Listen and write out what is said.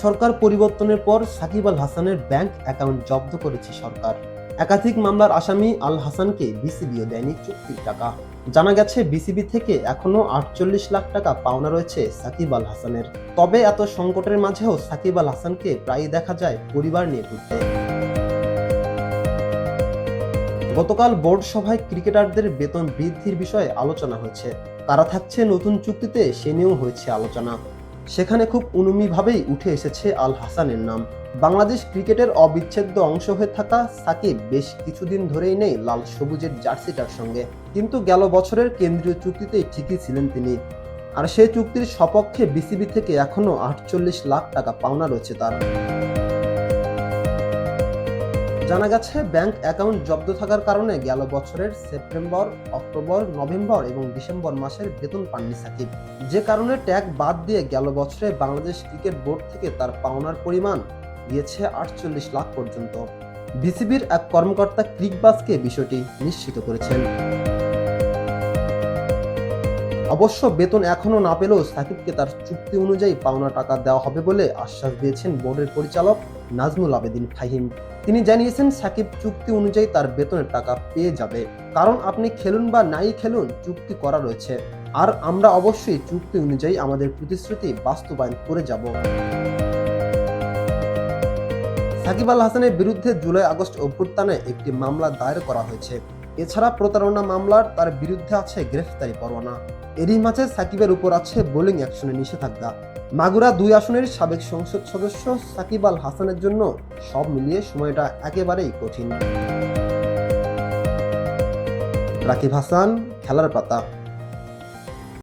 সরকার পরিবর্তনের পর সাকিব আল হাসানের ব্যাংক অ্যাকাউন্ট জব্দ করেছে সরকার। একাধিক মামলার আসামি আল হাসানকে বিসিবিও দেয়নি চুক্তির টাকা। জানা গেছে, বিসিবি থেকে এখনও আটচল্লিশ লাখ টাকা পাওনা রয়েছে সাকিব আল হাসানের। তবে এত সংকটের মাঝেও সাকিব আল হাসানকে প্রায়ই দেখা যায় পরিবার নিয়ে ঘুরতে। গতকাল বোর্ড সভায় ক্রিকেটারদের বেতন বৃদ্ধির বিষয়ে আলোচনা হয়েছে। কারা থাকছে নতুন চুক্তিতে সে নিয়েও হয়েছে আলোচনা। সেখানে খুব উনুমিভাবেই উঠে এসেছে আল হাসানের নাম। বাংলাদেশ ক্রিকেটের অবিচ্ছেদ্য অংশ হয়ে থাকা সাকিব বেশ কিছুদিন ধরেই নেই লাল সবুজের জার্সিটার সঙ্গে। কিন্তু গেল বছরের কেন্দ্রীয় চুক্তিতেই ঠিকই ছিলেন তিনি। আর সেই চুক্তির সপক্ষে বিসিবি থেকে এখনও আটচল্লিশ লাখ টাকা পাওনা রয়েছে তার। জানা গেছে, ব্যাংক অ্যাকাউন্ট জব্দ থাকার কারণে গেল বছরের সেপ্টেম্বর, অক্টোবর, নভেম্বর এবং ডিসেম্বর মাসের বেতন পাননি সাকিব। যে কারণে ট্যাগ বাদ দিয়ে গেল বছরে বাংলাদেশ ক্রিকেট বোর্ড থেকে তার পাওনার পরিমাণ গিয়েছে আটচল্লিশ লাখ পর্যন্ত। বিসিবির এক কর্মকর্তা ক্রিকবাসকে বিষয়টি নিশ্চিত করেছেন। অবশ্য বেতন এখনও না পেলেও সাকিবকে তার চুক্তি অনুযায়ী পাওনা টাকা দেওয়া হবে বলে আশ্বাস দিয়েছেন বোর্ডের পরিচালক নাজমুল আবেদিন ফাহিম তিনি জানিয়েছেন, সাকিব চুক্তি অনুযায়ী তার বেতনের টাকা পেয়ে যাবে। কারণ আপনি খেলুন বা নাই খেলুন, চুক্তি করা রয়েছে। আর আমরা অবশ্যই চুক্তি অনুযায়ী আমাদের প্রতিশ্রুতি বাস্তবায়ন করে যাব। সাকিব আল হাসানের বিরুদ্ধে জুলাই আগস্ট অভ্যুত্থানে একটি মামলা দায়ের করা হয়েছে। এছাড়া প্রতারণা মামলার তার বিরুদ্ধে আছে গ্রেফতারি পরোয়ানা। এরই মাঝে সাকিবের উপর আছে বোলিং অ্যাকশনে নিষেধাজ্ঞা। মাগুরা দুই আসনের সাবেক সংসদ সদস্য সাকিব আল হাসানের জন্য সব মিলিয়ে সময়টা একেবারেই কঠিন। রাকিব হাসান, খেলার পাতা।